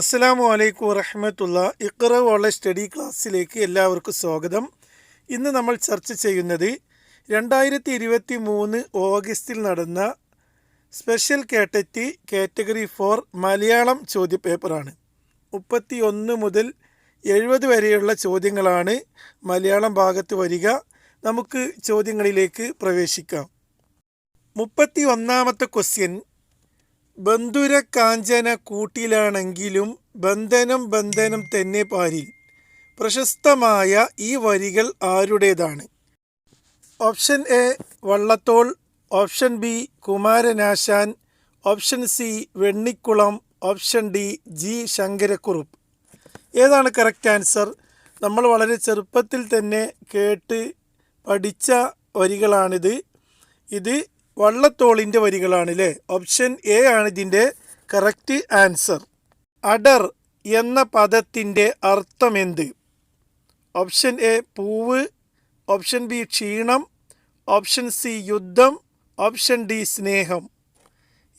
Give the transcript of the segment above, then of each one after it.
അസ്സലാമു അലൈക്കും വറഹമത്തുള്ള. ഇഖ്റ ഉള്ള സ്റ്റഡി ക്ലാസ്സിലേക്ക് എല്ലാവർക്കും സ്വാഗതം. ഇന്ന് നമ്മൾ ചർച്ച ചെയ്യുന്നത് രണ്ടായിരത്തി ഇരുപത്തി മൂന്ന് ഓഗസ്റ്റിൽ നടന്ന special category category four Malayalam ചോദ്യപേപ്പറാണ്. മുപ്പത്തി ഒന്ന് മുതൽ എഴുപത് വരെയുള്ള ചോദ്യങ്ങളാണ് മലയാളം ഭാഗത്ത് വരിക. നമുക്ക് ചോദ്യങ്ങളിലേക്ക് പ്രവേശിക്കാം. മുപ്പത്തി ഒന്നാമത്തെ ക്വസ്റ്റ്യൻ ബന്ധുര കാഞ്ചന കൂട്ടിലാണെങ്കിലും ബന്ധനം ബന്ധനം തന്നെ പാരിൽ പ്രശസ്തമായ ഈ വരികൾ ആരുടേതാണ്? Option A Vallathol option B Kumaranasan option C Vennikulam option D G Sankarakurup. ഏതാണ് കറക്റ്റ് ആൻസർ? നമ്മൾ വളരെ ചെറുപ്പത്തിൽ തന്നെ കേട്ട് പഠിച്ച വരികളാണിത്. ഇത് വള്ളത്തോളിന്റെ വരികളാണല്ലേ? ഓപ്ഷൻ എ ആണ് ഇതിന്റെ കറക്റ്റ് ആൻസർ അടർ എന്ന പദത്തിന്റെ അർത്ഥം എന്ത്? ഓപ്ഷൻ എ പൂവ്. ഓപ്ഷൻ ബി ക്ഷീണം. ഓപ്ഷൻ സി യുദ്ധം. ഓപ്ഷൻ ഡി സ്നേഹം.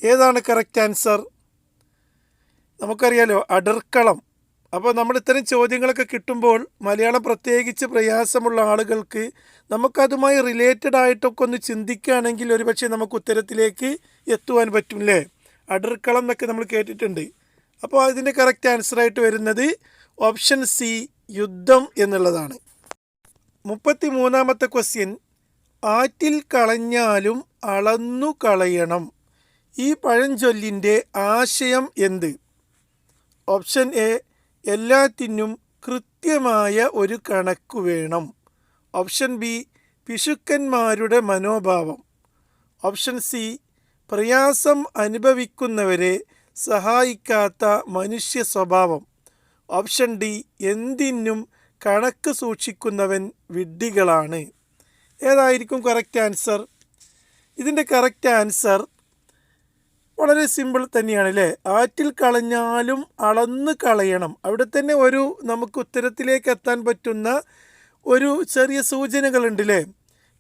ഏതാണ് കറക്റ്റ് ആൻസർ നമുക്കറിയാലോ അടർക്കളം. അപ്പോൾ നമ്മൾ ഇത്തരം ചോദ്യങ്ങളൊക്കെ കിട്ടുമ്പോൾ മലയാളം പ്രത്യേകിച്ച് പ്രയാസമുള്ള ആളുകൾക്ക് നമുക്കതുമായി റിലേറ്റഡ് ആയിട്ടൊക്കെ ഒന്ന് ചിന്തിക്കുകയാണെങ്കിൽ ഒരുപക്ഷെ നമുക്ക് ഉത്തരത്തിലേക്ക് എത്തുവാൻ പറ്റും അല്ലേ അടർക്കളം എന്നൊക്കെ നമ്മൾ കേട്ടിട്ടുണ്ട്. അപ്പോൾ അതിന്റെ കറക്റ്റ് ആൻസറായിട്ട് വരുന്നത് ഓപ്ഷൻ സി യുദ്ധം എന്നുള്ളതാണ്. മുപ്പത്തി മൂന്നാമത്തെ ക്വസ്റ്റ്യൻ ആറ്റിൽ കളഞ്ഞാലും അളന്നു കളയണം. ഈ പഴഞ്ചൊല്ലിന്റെ ആശയം എന്ത്? ഓപ്ഷൻ എ എല്ലാത്തിനും കൃത്യമായ ഒരു കണക്ക് വേണം. ഓപ്ഷൻ ബി പിശുക്കന്മാരുടെ മനോഭാവം. ഓപ്ഷൻ സി പ്രയാസം അനുഭവിക്കുന്നവരെ സഹായിക്കാത്ത മനുഷ്യ സ്വഭാവം. ഓപ്ഷൻ ഡി എന്തിനും കണക്ക് സൂക്ഷിക്കുന്നവൻ വിഡ്ഢികളാണ്. ഏതായിരിക്കും കറക്റ്റ് ആൻസർ ഇതിന്റെ കറക്റ്റ് ആൻസർ വളരെ സിമ്പിൾ തന്നെയാണ് അല്ലേ ആറ്റിൽ കളഞ്ഞാലും അളന്ന് കളയണം. അവിടെ തന്നെ ഒരു നമുക്ക് ഉത്തരത്തിലേക്ക് എത്താൻ പറ്റുന്ന ഒരു ചെറിയ സൂചനകളുണ്ട് അല്ലേ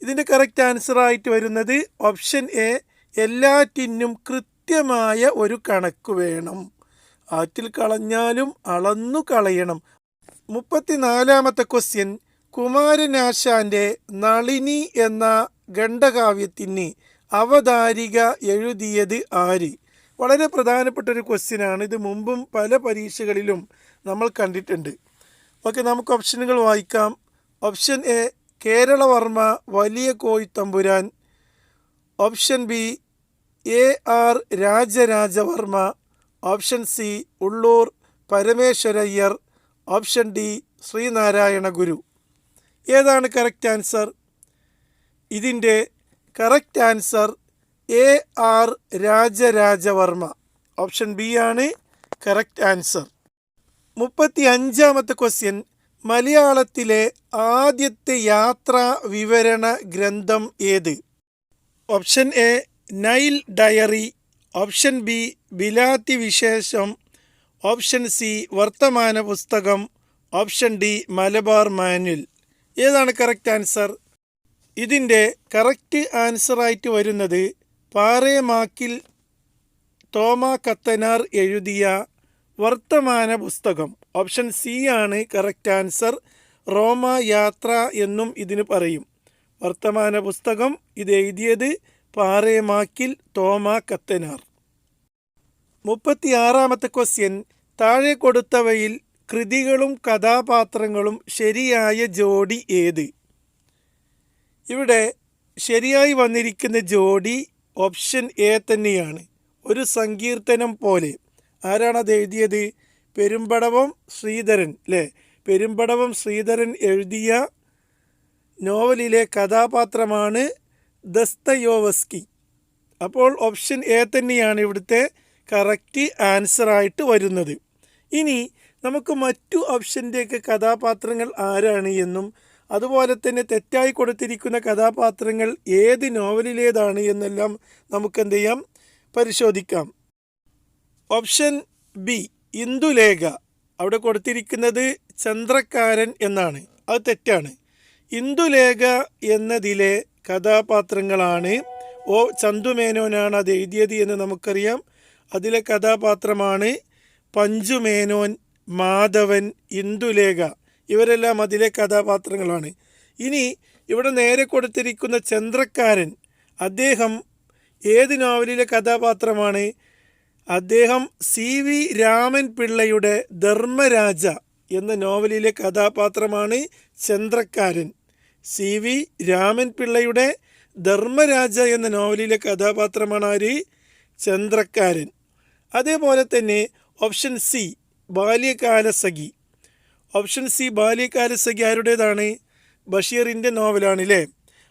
ഇതിന്റെ കറക്റ്റ് ആൻസറായിട്ട് വരുന്നത് ഓപ്ഷൻ എ എല്ലാറ്റിനും കൃത്യമായ ഒരു കണക്ക് വേണം. ആറ്റിൽ കളഞ്ഞാലും അളന്നു കളയണം. മുപ്പത്തിനാലാമത്തെ ക്വസ്റ്റ്യൻ കുമാരനാശാന്റെ നളിനി എന്ന ഖണ്ഡകാവ്യത്തിന് അവതാരിക എഴുതിയത് ആര്? വളരെ പ്രധാനപ്പെട്ട ഒരു ക്വസ്റ്റ്യനാണ് ഇത് മുമ്പും പല പരീക്ഷകളിലും നമ്മൾ കണ്ടിട്ടുണ്ട്. ഓക്കെ നമുക്ക് ഓപ്ഷനുകൾ വായിക്കാം. ഓപ്ഷൻ എ കേരളവർമ്മ വലിയ Koyithampuran option B A R Rajarajavarma. Option C Ulloor Parameswaraiyer. Option D Sreenarayana Guru ഏതാണ് കറക്റ്റ് ആൻസർ ഇതിന്റെ correct answer A R Rajarajavarma option B ആണ് കറക്റ്റ് ആൻസർ മുപ്പത്തി അഞ്ചാമത്തെ ക്വസ്റ്റ്യൻ മലയാളത്തിലെ ആദ്യത്തെ യാത്രാ വിവരണ ഗ്രന്ഥം ഏത്? Option A Nile diary option B Bilathi Vishesham. Option C Varthamana Pusthakam. Option D Malabar manual. ഏതാണ് കറക്റ്റ് ആൻസർ ഇതിന്റെ കറക്റ്റ് ആൻസറായിട്ട് വരുന്നത് പാറേമാക്കിൽ തോമ കത്തനാർ എഴുതിയ വർത്തമാന പുസ്തകം. ഓപ്ഷൻ സി ആണ് കറക്റ്റ് ആൻസർ. റോമ യാത്ര എന്നും ഇതിന് പറയും. വർത്തമാന പുസ്തകം ഇത് എഴുതിയത് പാറേമാക്കിൽ തോമ കത്തനാർ. മുപ്പത്തിയാറാമത്തെ ക്വസ്റ്റ്യൻ. താഴെ കൊടുത്തവയിൽ കൃതികളും കഥാപാത്രങ്ങളും ശരിയായ ജോഡി ഏത്? ഇവിടെ ശരിയായി വന്നിരിക്കുന്ന ജോഡി ഓപ്ഷൻ എ തന്നെയാണ്. ഒരു സങ്കീർത്തനം പോലെ. ആരാണ് അത് എഴുതിയത്? പെരുമ്പടവം ശ്രീധരൻ അല്ലേ പെരുമ്പടവം ശ്രീധരൻ എഴുതിയ നോവലിലെ കഥാപാത്രമാണ് ദസ്തയോവസ്കി. അപ്പോൾ ഓപ്ഷൻ എ തന്നെയാണ് ഇവിടുത്തെ കറക്റ്റ് ആൻസറായിട്ട് വരുന്നത്. ഇനി നമുക്ക് മറ്റു ഓപ്ഷന്റെയൊക്കെ കഥാപാത്രങ്ങൾ ആരാണ് എന്നും അതുപോലെ തന്നെ തെറ്റായി കൊടുത്തിരിക്കുന്ന കഥാപാത്രങ്ങൾ ഏത് നോവലിലേതാണ് എന്നെല്ലാം നമുക്ക് എന്തു ചെയ്യാം? പരിശോധിക്കാം. Option B Indulekha. അവിടെ കൊടുത്തിരിക്കുന്നത് ചന്ദ്രക്കാരൻ എന്നാണ്. അത് തെറ്റാണ്. ഇന്ദുലേഖ എന്നതിലെ കഥാപാത്രങ്ങളാണ് ഓ ചന്തുമേനോനാണ് അത് എഴുതിയത് എന്ന് നമുക്കറിയാം. അതിലെ കഥാപാത്രമാണ് പഞ്ചുമേനോൻ മാധവൻ ഇന്ദുലേഖ. ഇവരെല്ലാം അതിലെ കഥാപാത്രങ്ങളാണ്. ഇനി ഇവിടെ നേരെ കൊടുത്തിരിക്കുന്ന ചന്ദ്രക്കാരൻ അദ്ദേഹം ഏത് നോവലിലെ കഥാപാത്രമാണ്? അദ്ദേഹം സി വി രാമൻ പിള്ളയുടെ ധർമ്മരാജ എന്ന നോവലിലെ കഥാപാത്രമാണ് ചന്ദ്രക്കാരൻ. സി വി രാമൻ പിള്ളയുടെ ധർമ്മരാജ എന്ന നോവലിലെ കഥാപാത്രമാണ് ആര്? ചന്ദ്രക്കാരൻ. അതേപോലെ തന്നെ option C Balyakalasakhi. Option C Balyakalasakhi ആരുടേതാണ് ബഷീറിന്റെ നോവലാണ് അല്ലേ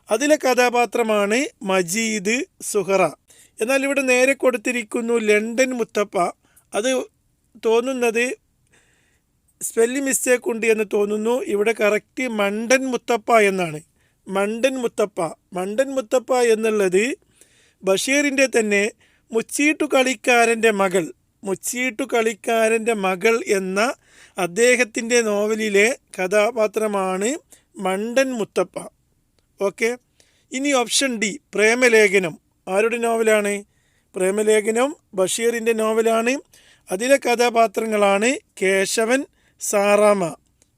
അതിലെ കഥാപാത്രമാണ് മജീദ് സുഹറ. എന്നാൽ ഇവിടെ നേരെ കൊടുത്തിരിക്കുന്നു ലണ്ടൻ മുത്തപ്പ. അത് തോന്നുന്നത് സ്പെല്ലിംഗ് മിസ്റ്റേക്ക് ഉണ്ട് എന്ന് തോന്നുന്നു. ഇവിടെ കറക്റ്റ് മണ്ടൻ മുത്തപ്പ എന്നാണ്. മണ്ടൻ മുത്തപ്പ. മണ്ടൻ മുത്തപ്പ എന്നുള്ളത് ബഷീറിന്റെ തന്നെ മുച്ചീട്ടു കളിക്കാരന്റെ മകൾ മുച്ചീട്ടു കളിക്കാരന്റെ മകൾ എന്ന അദ്ദേഹത്തിന്റെ നോവലിലെ കഥാപാത്രമാണ് മണ്ടൻ മുത്തപ്പ. ഓക്കെ. ഇനി ഓപ്ഷൻ ഡി പ്രേമലേഖനം. ആരുടെ നോവലാണ്? പ്രേമലേഖനം ബഷീറിന്റെ നോവലാണ്. അതിലെ കഥാപാത്രങ്ങളാണ് കേശവൻ സാറാമ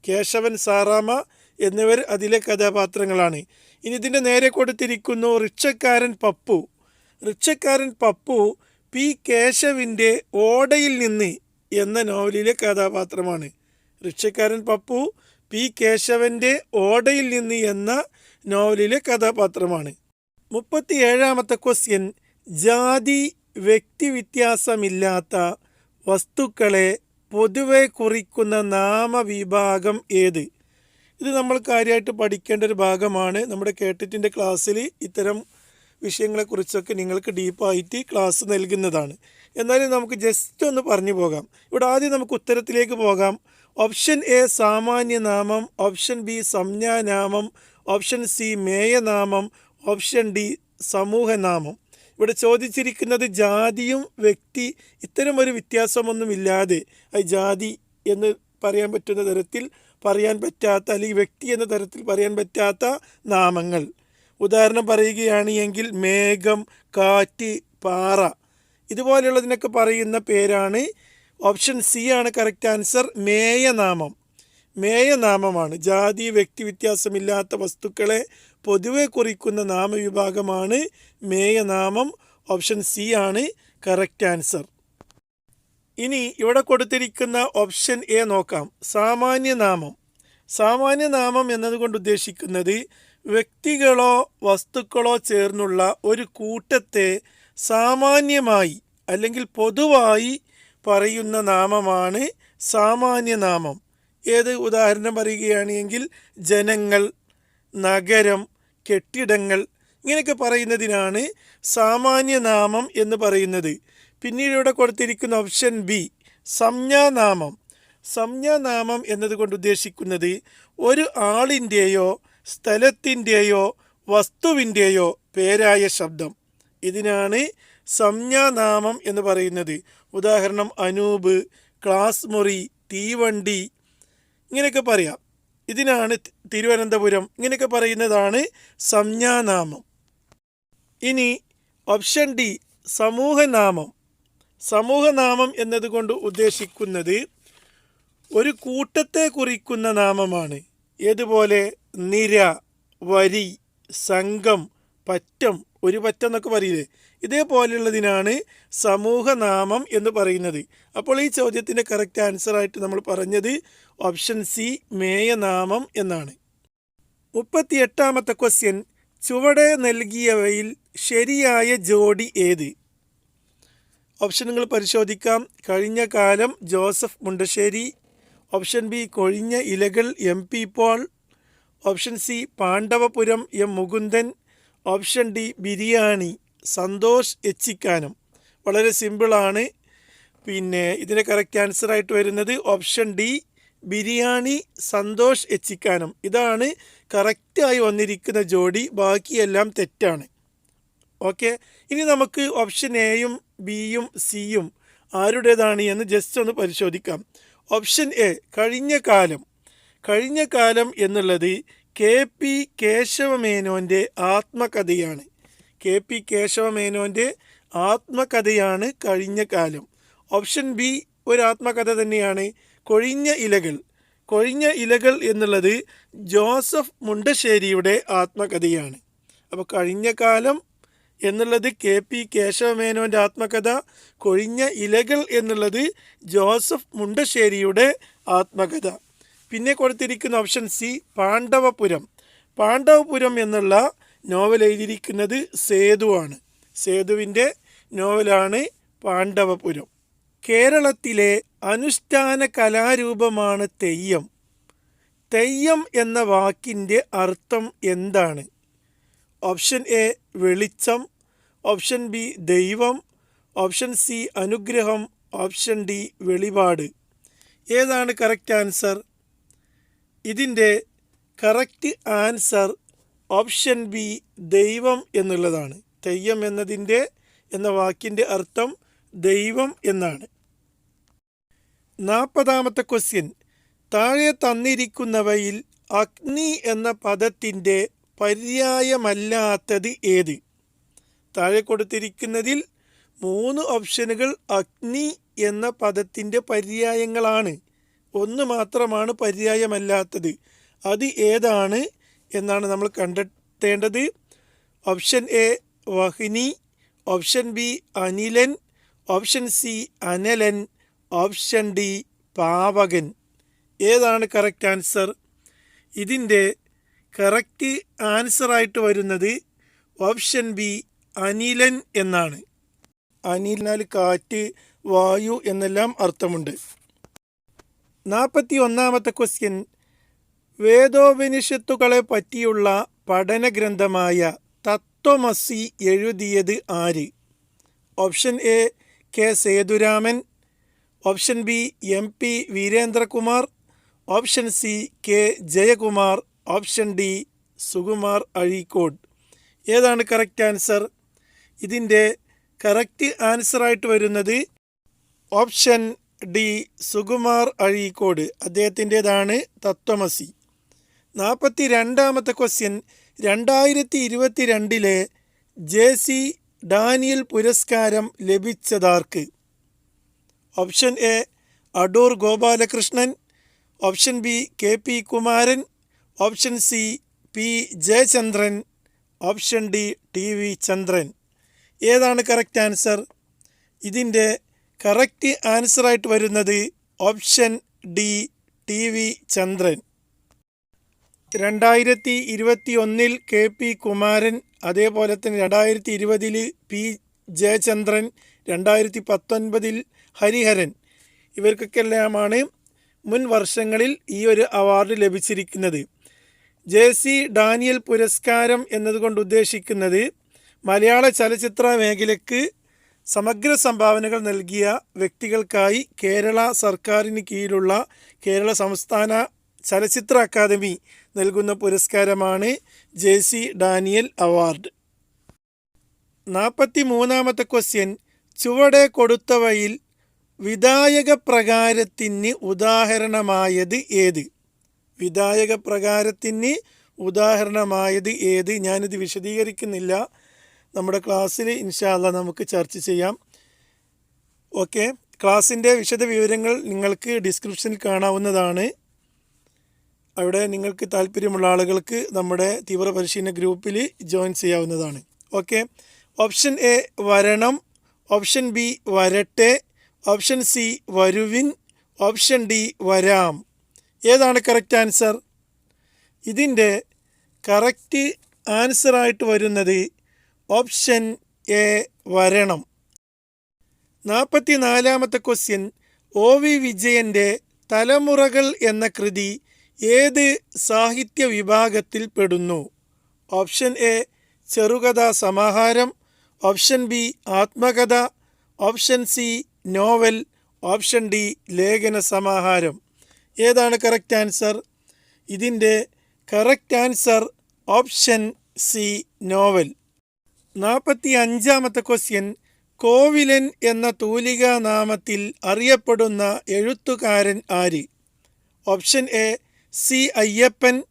കേശവൻ സാറാമ എന്നിവർ അതിലെ കഥാപാത്രങ്ങളാണ്. ഇനി ഇതിന്റെ നേരെ കൊടുത്തിരിക്കുന്നു റിക്ഷക്കാരൻ പപ്പു. റിക്ഷക്കാരൻ പപ്പു പി കേശവിന്റെ ഓടയിൽ നിന്ന് എന്ന നോവലിലെ കഥാപാത്രമാണ്. റിക്ഷക്കാരൻ പപ്പു പി. കേശവന്റെ ഓടയിൽ നിന്ന് എന്ന നോവലിലെ കഥാപാത്രമാണ്. മുപ്പത്തി ഏഴാമത്തെ ക്വസ്റ്റ്യൻ ജാതി വ്യക്തി വ്യത്യാസമില്ലാത്ത വസ്തുക്കളെ പൊതുവെ കുറിക്കുന്ന നാമവിഭാഗം ഏത്? ഇത് നമ്മൾ കാര്യമായിട്ട് പഠിക്കേണ്ട ഒരു ഭാഗമാണ്. നമ്മുടെ കേട്ടിട്ടിന്റെ ക്ലാസ്സിൽ ഇത്തരം വിഷയങ്ങളെക്കുറിച്ചൊക്കെ നിങ്ങൾക്ക് ഡീപ്പായിട്ട് ക്ലാസ് നൽകുന്നതാണ്. എന്നാലും നമുക്ക് ജസ്റ്റ് ഒന്ന് പറഞ്ഞു പോകാം. ഇവിടെ ആദ്യം നമുക്ക് ഉത്തരത്തിലേക്ക് പോകാം. ഓപ്ഷൻ എ സാമാന്യനാമം ഓപ്ഷൻ ബി സംജ്ഞാനാമം. ഓപ്ഷൻ സി മേയനാമം. ഓപ്ഷൻ ഡി സമൂഹനാമം. ഇവിടെ ചോദിച്ചിരിക്കുന്നത് ജാതിയും വ്യക്തി ഇത്തരം ഒരു വ്യത്യാസമൊന്നുമില്ലാതെ അത് ജാതി എന്ന് പറയാൻ പറ്റുന്ന തരത്തിൽ പറയാൻ പറ്റാത്ത അല്ലെങ്കിൽ വ്യക്തി എന്ന തരത്തിൽ പറയാൻ പറ്റാത്ത നാമങ്ങൾ. ഉദാഹരണം പറയുകയാണ് എങ്കിൽ മേഘം കാറ്റ് പാറ. ഇതുപോലെയുള്ളതിനൊക്കെ പറയുന്ന പേരാണ് ഓപ്ഷൻ സി ആണ് കറക്റ്റ് ആൻസർ. മേയനാമം. മേയനാമമാണ്. ജാതി വ്യക്തി വ്യത്യാസമില്ലാത്ത വസ്തുക്കളെ പൊതുവെ കുറിക്കുന്ന നാമവിഭാഗമാണ് മേയനാമം. ഓപ്ഷൻ സി ആണ് കറക്റ്റ് ആൻസർ. ഇനി ഇവിടെ കൊടുത്തിരിക്കുന്ന ഓപ്ഷൻ എ നോക്കാം. സാമാന്യനാമം. സാമാന്യനാമം എന്നതുകൊണ്ട് ഉദ്ദേശിക്കുന്നത് വ്യക്തികളോ വസ്തുക്കളോ ചേർന്നുള്ള ഒരു കൂട്ടത്തെ സാമാന്യമായി അല്ലെങ്കിൽ പൊതുവായി പറയുന്ന നാമമാണ് സാമാന്യനാമം. ഏത് ഉദാഹരണം പറയുകയാണെങ്കിൽ ജനങ്ങൾ നഗരം കെട്ടിടങ്ങൾ ഇങ്ങനെയൊക്കെ പറയുന്നതിനാണ് സാമാന്യനാമം എന്ന് പറയുന്നത്. പിന്നീട് ഇവിടെ കൊടുത്തിരിക്കുന്ന ഓപ്ഷൻ ബി സംജ്ഞാനാമം. സംജ്ഞാനാമം എന്നതുകൊണ്ട് ഉദ്ദേശിക്കുന്നത് ഒരു ആളിന്റെയോ സ്ഥലത്തിന്റെയോ വസ്തുവിന്റെയോ പേരായ ശബ്ദം. ഇതിനാണ് സംജ്ഞാനാമം എന്ന് പറയുന്നത്. ഉദാഹരണം അനൂപ് ക്ലാസ് മുറി തീവണ്ടി ഇങ്ങനെയൊക്കെ പറയാം. ഇതിനാണ് തിരുവനന്തപുരം ഇങ്ങനെയൊക്കെ പറയുന്നതാണ് സംജ്ഞാനാമം. ഇനി ഓപ്ഷൻ ഡി സമൂഹനാമം. സമൂഹനാമം എന്നതുകൊണ്ട് ഉദ്ദേശിക്കുന്നത് ഒരു കൂട്ടത്തെ കുറിക്കുന്ന നാമമാണ്. ഏതുപോലെ? നിര വരി സംഘം പറ്റം ഒരു പറ്റം എന്നൊക്കെ പറയില്ലേ? ഇതേപോലെയുള്ളതിനാണ് സമൂഹനാമം എന്ന് പറയുന്നത്. അപ്പോൾ ഈ ചോദ്യത്തിന്റെ കറക്റ്റ് ആൻസറായിട്ട് നമ്മൾ പറഞ്ഞത് ഓപ്ഷൻ സി മേയനാമം എന്നാണ്. മുപ്പത്തി എട്ടാമത്തെ ക്വസ്റ്റ്യൻ ചുവടെ നൽകിയവയിൽ ശരിയായ ജോഡി ഏത്? ഓപ്ഷനുകൾ പരിശോധിക്കാം. Kazhinja Kalam Joseph Mundassery. Option B Kozhinja Ilakal M P Paul. Option C Pandavapuram M Mukundan. Option D biriyani. Santhosh Echikkanam. വളരെ സിമ്പിളാണ് പിന്നെ ഇതിന് കറക്റ്റ് ആൻസറായിട്ട് വരുന്നത് ഓപ്ഷൻ ഡി ബിരിയാണി സന്തോഷ് എച്ചിക്കാനം. ഇതാണ് കറക്റ്റായി വന്നിരിക്കുന്ന ജോഡി. ബാക്കിയെല്ലാം തെറ്റാണ്. ഓക്കെ? ഇനി നമുക്ക് ഓപ്ഷൻ എയും ബിയും സിയും ആരുടേതാണ് എന്ന് ജസ്റ്റ് ഒന്ന് പരിശോധിക്കാം. ഓപ്ഷൻ എ കഴിഞ്ഞ കാലം. കഴിഞ്ഞ കാലം എന്നുള്ളത് കെ പി കേശവമേനോന്റെ ആത്മകഥയാണ്. കെ പി കേശവമേനോന്റെ ആത്മകഥയാണ് കഴിഞ്ഞ കാലം. ഓപ്ഷൻ ബി ഒരു ആത്മകഥ തന്നെയാണ്. കൊഴിഞ്ഞ ഇലകൾ. കൊഴിഞ്ഞ ഇലകൾ എന്നുള്ളത് ജോസഫ് മുണ്ടശ്ശേരിയുടെ ആത്മകഥയാണ്. അപ്പോൾ കഴിഞ്ഞ കാലം എന്നുള്ളത് കെ പി കേശവമേനോന്റെ ആത്മകഥ കൊഴിഞ്ഞ ഇലകൾ എന്നുള്ളത് ജോസഫ് മുണ്ടശ്ശേരിയുടെ ആത്മകഥ. പിന്നെ കൊടുത്തിരിക്കുന്ന ഓപ്ഷൻ സി പാണ്ഡവപുരം. പാണ്ഡവപുരം എന്നുള്ള നോവൽ എഴുതിയിരിക്കുന്നത് സേതുവാണ്. സേതുവിന്റെ നോവലാണ് പാണ്ഡവപുരം. കേരളത്തിലെ അനുഷ്ഠാന കലാരൂപമാണ് തെയ്യം. തെയ്യം എന്ന വാക്കിന്റെ അർത്ഥം എന്താണ്? ഓപ്ഷൻ എ വെളിച്ചം. ഓപ്ഷൻ ബി ദൈവം. ഓപ്ഷൻ സി അനുഗ്രഹം. ഓപ്ഷൻ ഡി വെളിപാട്. ഏതാണ് കറക്റ്റ് ആൻസർ? ഇതിന്റെ കറക്റ്റ് ആൻസർ ഓപ്ഷൻ ബി ദൈവം എന്നുള്ളതാണ്. തെയ്യം എന്നതിന്റെ എന്ന വാക്കിന്റെ അർത്ഥം ദൈവം എന്നാണ്. നാൽപ്പതാമത്തെ ക്വസ്റ്റ്യൻ താഴെ തന്നിരിക്കുന്നവയിൽ അഗ്നി എന്ന പദത്തിന്റെ പര്യായമല്ലാത്തത് ഏത്? താഴെ കൊടുത്തിരിക്കുന്നതിൽ മൂന്ന് ഓപ്ഷനുകൾ അഗ്നി എന്ന പദത്തിന്റെ പര്യായങ്ങളാണ്. ഒന്ന് മാത്രമാണ് പര്യായമല്ലാത്തത്. അത് ഏതാണ് എന്നാണ് നമ്മൾ കണ്ടെത്തേണ്ടത്. ഓപ്ഷൻ എ വഹിനി. ഓപ്ഷൻ ബി അനിലൻ. ഓപ്ഷൻ സി അനലൻ. ഓപ്ഷൻ ഡി പാവകൻ. ഏതാണ് കറക്റ്റ് ആൻസർ? ഇതിന്റെ കറക്റ്റ് ആൻസറായിട്ട് വരുന്നത് ഓപ്ഷൻ ബി അനിലൻ എന്നാണ്. അനിലിനാൽ കാറ്റ് വായു എന്നെല്ലാം അർത്ഥമുണ്ട്. നാൽപ്പത്തി ഒന്നാമത്തെ ക്വസ്റ്റ്യൻ വേദോപനിഷത്തുകളെ പറ്റിയുള്ള പഠന ഗ്രന്ഥമായ തത്വമസി എഴുതിയത് ആര്? Option A K Sethuraman. Option B M P Veerendrakumar. Option C K Jayakumar. Option D Sukumar Azhikode. ഏതാണ് കറക്റ്റ് ആൻസർ ഇതിന്റെ കറക്റ്റ് ആൻസറായിട്ട് വരുന്നത് ഓപ്ഷൻ ഡി സുകുമാർ അഴീക്കോട് അദ്ദേഹത്തിന്റേതാണ് തത്വമസി. നാൽപ്പത്തി രണ്ടാമത്തെ ക്വസ്റ്റ്യൻ രണ്ടായിരത്തി ഇരുപത്തി രണ്ടിലെ ജെ സി ഡാനിയൽ പുരസ്കാരം ലഭിച്ചതാർക്ക്? Option A Adoor Gopalakrishnan. Option B K P Kumaran. Option C P Jayachandran. Option D T V Chandran. ഏതാണ് കറക്റ്റ് ആൻസർ? ഇതിന്റെ കറക്റ്റ് ആൻസറായിട്ട് വരുന്നത് option D T V Chandran. രണ്ടായിരത്തി ഇരുപത്തി ഒന്നിൽ കെ പി കുമാരൻ അതേപോലെ തന്നെ രണ്ടായിരത്തി ഇരുപതിൽ പി ജയചന്ദ്രൻ രണ്ടായിരത്തി പത്തൊൻപതിൽ ഹരിഹരൻ. ഇവർക്കൊക്കെല്ലാമാണ് മുൻ വർഷങ്ങളിൽ ഈ ഒരു അവാർഡ് ലഭിച്ചിരിക്കുന്നത്. ജെ സി ഡാനിയൽ പുരസ്കാരം എന്നതുകൊണ്ട് ഉദ്ദേശിക്കുന്നത് മലയാള ചലച്ചിത്ര മേഖലയ്ക്ക് സമഗ്ര സംഭാവനകൾ നൽകിയ വ്യക്തികൾക്കായി കേരള സർക്കാരിന് കീഴിലുള്ള കേരള സംസ്ഥാന ചലച്ചിത്ര അക്കാദമി നൽകുന്ന പുരസ്കാരമാണ് ജെ സി ഡാനിയൽ അവാർഡ്. നാൽപ്പത്തി മൂന്നാമത്തെ ക്വസ്റ്റ്യൻ ചുവടെ കൊടുത്തവയിൽ വിധായക പ്രകാരത്തിന് ഉദാഹരണമായത് ഏത്? വിധായക പ്രകാരത്തിന് ഉദാഹരണമായത് ഏത്? ഞാനിത് വിശദീകരിക്കുന്നില്ല. നമ്മുടെ ക്ലാസ്സിൽ ഇൻഷാല്ല നമുക്ക് ചർച്ച ചെയ്യാം. ഓക്കെ. ക്ലാസ്സിന്റെ വിശദ വിവരങ്ങൾ നിങ്ങൾക്ക് ഡിസ്ക്രിപ്ഷനിൽ കാണാവുന്നതാണ്. അവിടെ നിങ്ങൾക്ക് താല്പര്യമുള്ള ആളുകൾക്ക് നമ്മുടെ തീവ്ര പരിശീലന ഗ്രൂപ്പിൽ ജോയിൻ ചെയ്യാവുന്നതാണ്. ഓക്കെ. ഓപ്ഷൻ എ വരണം. ഓപ്ഷൻ ബി വരട്ടെ. ഓപ്ഷൻ സി വരുവിൻ. ഓപ്ഷൻ ഡി വരാം. ഏതാണ് കറക്റ്റ് ആൻസർ? ഇതിന്റെ കറക്റ്റ് ആൻസറായിട്ട് വരുന്നത് ഓപ്ഷൻ എ വരണം. നാൽപ്പത്തി നാലാമത്തെ ക്വസ്റ്റ്യൻ ഒ വി വിജയന്റെ തലമുറകൾ എന്ന കൃതി ഏത് സാഹിത്യ വിഭാഗത്തിൽ പെടുന്നു? ഓപ്ഷൻ എ ചെറുകഥാ സമാഹാരം. ഓപ്ഷൻ ബി ആത്മകഥ. Option C novel. Option D ലേഖന സമാഹാരം. ഏതാണ് കറക്റ്റ് ആൻസർ? ഇതിന്റെ correct answer option C novel. നാൽപ്പത്തി അഞ്ചാമത്തെ ക്വസ്റ്റ്യൻ കോവിലൻ എന്ന തൂലികാ നാമത്തിൽ അറിയപ്പെടുന്ന എഴുത്തുകാരൻ ആര്? Option A C Ayyappan.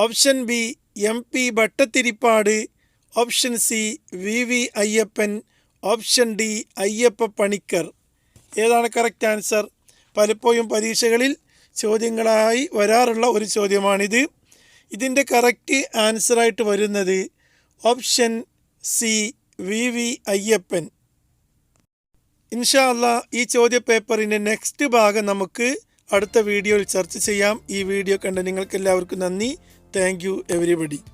Option B M P Bhattathirippad option C V V Ayyappan. Option D Ayyappa Panicker. ഏതാണ് കറക്റ്റ് ആൻസർ പലപ്പോഴും പരീക്ഷകളിൽ ചോദ്യങ്ങളായി വരാറുള്ള ഒരു ചോദ്യമാണിത്. ഇതിന്റെ കറക്റ്റ് ആൻസറായിട്ട് വരുന്നത് option C V V Ayyappan. ഇൻഷാല്ല ഈ ചോദ്യ പേപ്പറിന്റെ നെക്സ്റ്റ് ഭാഗം നമുക്ക് അടുത്ത വീഡിയോയിൽ ചർച്ച ചെയ്യാം. ഈ വീഡിയോ കണ്ട നിങ്ങൾക്ക് എല്ലാവർക്കും നന്ദി. Thank you everybody.